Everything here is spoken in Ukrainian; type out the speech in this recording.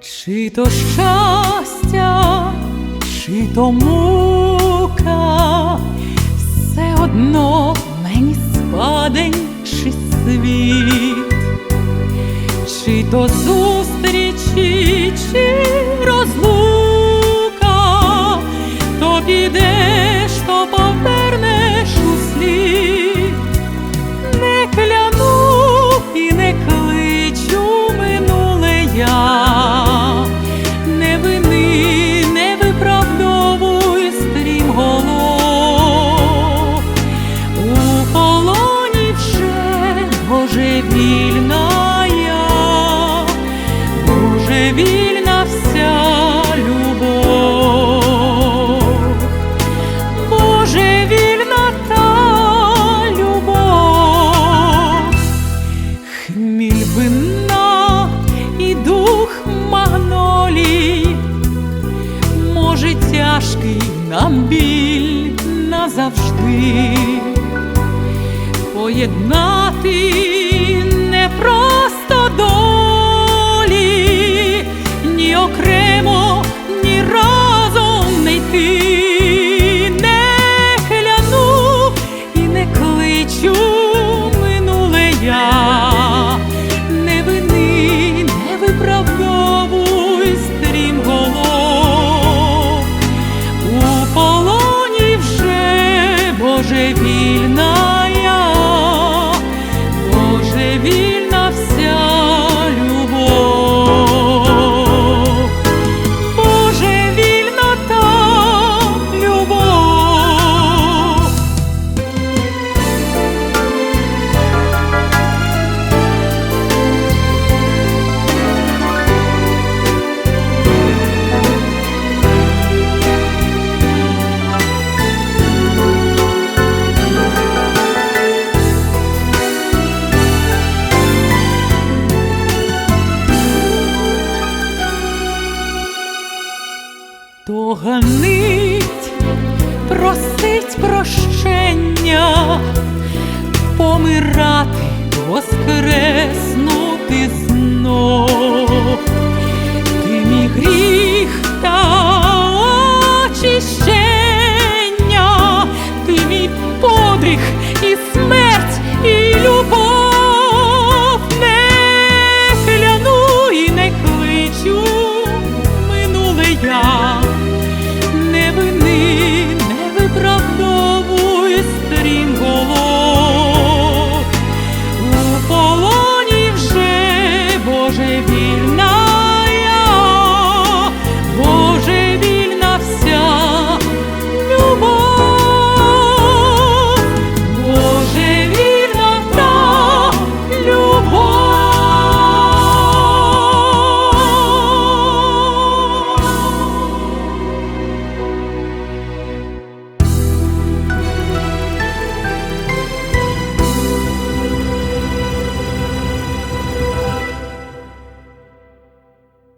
Чи то щастя, чи то мука, все одно мені спадень чи світ, чи то зустрічі, божевільна вся любов. Божевільна та любов, хміль вина і дух магнолій, може тяжкий нам біль назавжди, поєднати не просто долі, я, то ганить, просить прощення, помирати, воскреснути знов. Ти мій гріх та очищення, ти мій подвиг